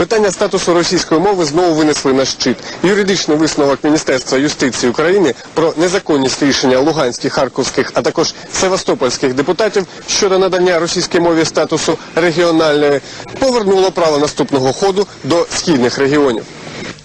Питання статусу російської мови знову винесли на щит. Юридичний висновок Міністерства юстиції України про незаконність рішення луганських, харківських, а також севастопольських депутатів щодо надання російській мові статусу регіональної повернуло право наступного ходу до східних регіонів.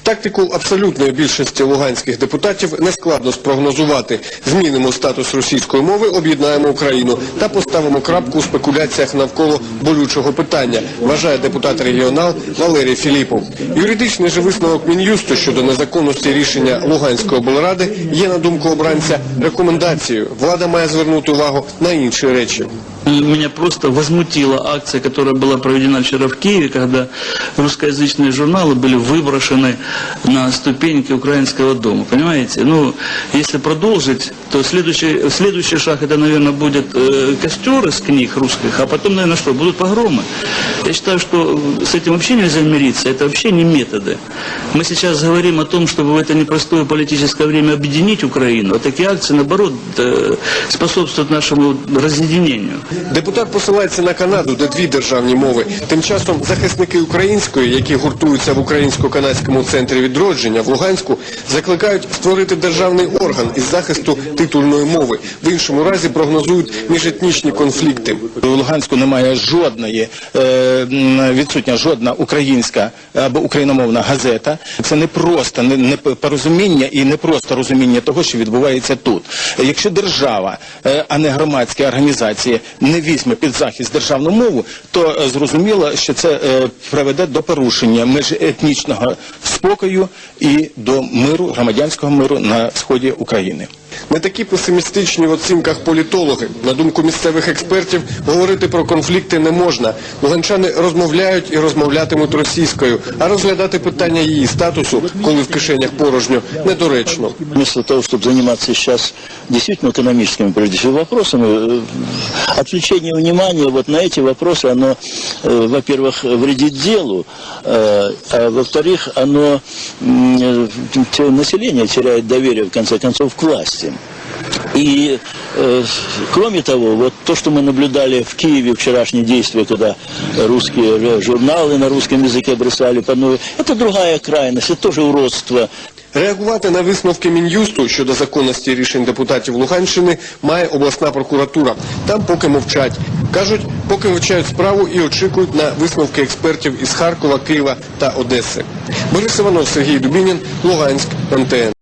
Тактику абсолютної більшості луганських депутатів нескладно спрогнозувати. Змінимо статус російської мови, об'єднаємо Україну та поставимо крапку у спекуляціях навколо болючого питання, вважає депутат регіонал Валерій Філіпов. Юридичний же висновок Мін'юсту щодо незаконності рішення Луганської облради є, на думку обранця, рекомендацією. Влада має звернути увагу на інші речі Меня просто возмутила акция, которая была проведена вчера в Киеве, когда русскоязычные журналы были выброшены на ступеньки украинского дома. Понимаете? Ну, если продолжить, то следующий, следующий шаг это, наверное, будет э, костер из книг русских, а потом, наверное, что? Будут погромы. Я считаю, что с этим вообще нельзя мириться. Это вообще не методы. Мы сейчас говорим о том, чтобы в это непростое политическое время объединить Украину, а такие акции, наоборот, э, способствуют нашему разъединению. Депутат посилається на Канаду, де дві державні мови. Тим часом захисники української, які гуртуються в українсько-канадському центрі відродження в Луганську, закликають створити державний орган із захисту титульної мови. В іншому разі прогнозують міжетнічні конфлікти. У Луганську немає жодної, е, м, відсутня жодна українська або україномовна газета. Це не просто не, не порозуміння і не просто розуміння того, що відбувається тут. Якщо держава, е, а не громадські організації, не візьме під захист державну мову, то е, зрозуміло, що це е, приведе до порушення міжетнічного спокою і до миру, громадянського миру на сході України. Не такі песимістичні в оцінках політологи. На думку місцевих експертів, говорити про конфлікти не можна. Луганчани розмовляють і розмовлятимуть російською, а розглядати питання її статусу, коли в кишенях порожньо, недоречно. Вместо того, чтобы заниматься сейчас действительно экономическими, прежде всего, вопросами, э, отвлечение внимания вот на эти вопросы, оно, э, во-первых, вредит делу, э, а во-вторых, оно м, э, те- население теряет доверие, в конце концов, к власти. И, э, кроме того, вот то, что мы наблюдали в Киеве, вчерашние действия, когда русские э, журналы на русском языке бросали по новой, это другая крайность, это тоже уродство. Реагувати на висновки Мін'юсту щодо законності рішень депутатів Луганщини має обласна прокуратура. Там поки мовчать. Кажуть, поки вивчають справу і очікують на висновки експертів із Харкова, Києва та Одеси. Борис Іванов, Сергій Дубінін, Луганськ, МТН.